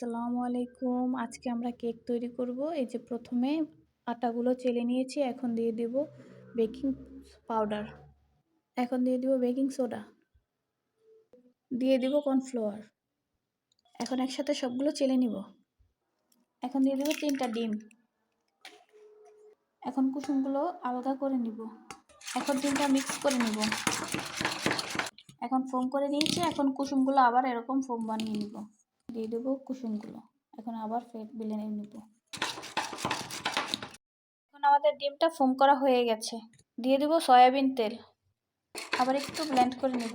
আসসালামু আলাইকুম। আজকে আমরা কেক তৈরি করব। এই যে প্রথমে আটাগুলো চেলে নিয়েছি, এখন দিয়ে দেব বেকিং পাউডার। এখন দিয়ে দেব বেকিং সোডা। দিয়ে দেব কর্নফ্লাওয়ার। এখন একসাথে সবগুলো চেলে নিব। এখন দিয়ে দেব তিনটা ডিম। এখন কুসুমগুলো আলগা করে নিব। এখন ডিমটা মিক্স করে নিব। এখন ফোম করে নিয়েছি, এখন কুসুমগুলো আবার এরকম ফোম বানিয়ে নিব। দিয়ে দেবো কুসুমগুলো। এখন আবার ফেট বেলে নিব। এখন আমাদের ডিমটা ফোম করা হয়ে গেছে। দিয়ে দেবো সয়াবিন তেল। আবার একটু ব্লেন্ড করে নেব।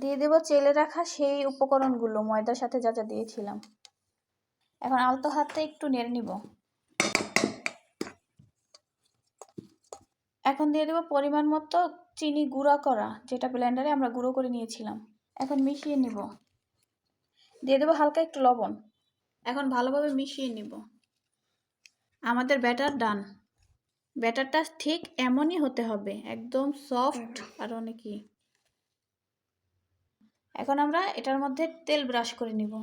দিয়ে দেবো চেলে রাখা সেই উপকরণগুলো, ময়দার সাথে যা যা দিয়েছিলাম। এখন আলতো হাতে একটু নেড়ে নিব। এখন দিয়ে দেবো পরিমাণ মতো চিনি গুঁড়া করা, যেটা ব্লেন্ডারে আমরা গুঁড়ো করে নিয়েছিলাম। এখন মিশিয়ে নিব। দিয়ে দেবো হালকা একটু লবণ। এখন ভালোভাবে মিশিয়ে নিব। আমাদের ব্যাটার ডান। ব্যাটারটা ঠিক এমনই হতে হবে একদম সফট আর অনেকই এখন আমরা এটার মধ্যে তেল ব্রাশ করে নিব।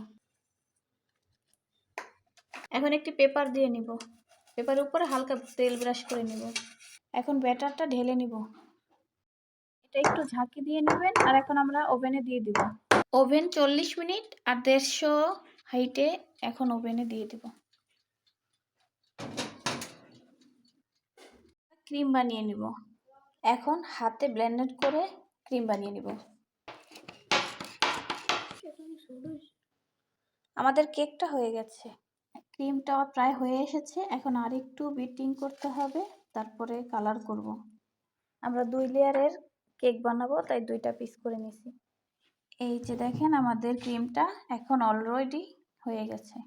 এখন একটি পেপার দিয়ে নিব। পেপারের উপরে হালকা তেল ব্রাশ করে নিব। এখন ব্যাটারটা ঢেলে নিব। এটা একটু ঝাঁকি দিয়ে নেবেন আর এখন আমরা ওভেনে দিয়ে দিব। ওভেন চল্লিশ মিনিট আর দেড়শো হাইটে এখন ওভেনে দিয়ে দিব। ক্রিম বানিয়ে নিব। এখন হাতে ব্লেন্ডেড করে ক্রিম বানিয়ে নিব। আমাদের কেকটা হয়ে গেছে। ক্রিমটা প্রায় হয়ে এসেছে। এখন আর একটু বিটিং করতে হবে। তারপরে কালার করব। আমরা দুই লেয়ারের কেক বানাবো, তাই দুইটা পিস করে নিছি। এই যে দেখেন, আমাদের ক্রিমটা এখন অলরেডি হয়ে গেছে।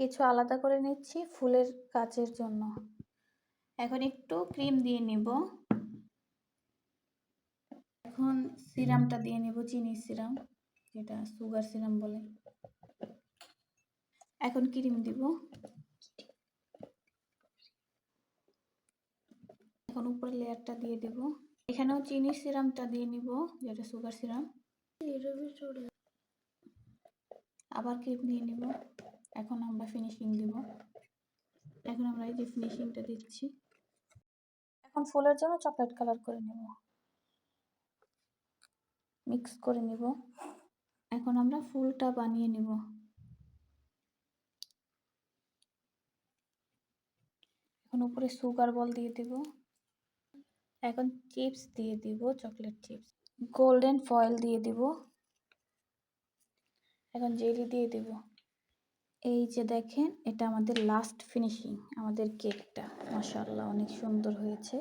কিছু আলাদা করে নিচ্ছি ফুলের কাচের জন্য। এখন একটু ক্রিম দিয়ে নিব। এখন সিরামটা দিয়ে নিব, চিনি সিরাম, যেটা সুগার সিরাম বলে। এখন ক্রিম দিব। এখন উপরে লেয়ারটা দিয়ে দেব। এখানেও চিনি সিরামটা দিয়ে নিব, যেটা সুগার সিরাম। আবার ক্রিম দিয়ে নিব। এখন আমরা ফিনিশিং দিব। এখন আমরা এই যে ফিনিশিংটা দিচ্ছি। এখন ফুলের জন্য চকলেট কালার করে নেব। মিক্স করে নিব। এখন আমরা ফুলটা বানিয়ে নিব। এখন উপরে সুগার বল দিয়ে দিব। এখন চিপস দিয়ে দিব, চকলেট চিপস। গোল্ডেন ফয়েল দিয়ে দিব। এখন জেলি দিয়ে দিব। এই যে দেখেন, এটা আমাদের লাস্ট ফিনিশিং আমাদের কেকটা মশাল্লা অনেক সুন্দর হয়েছে।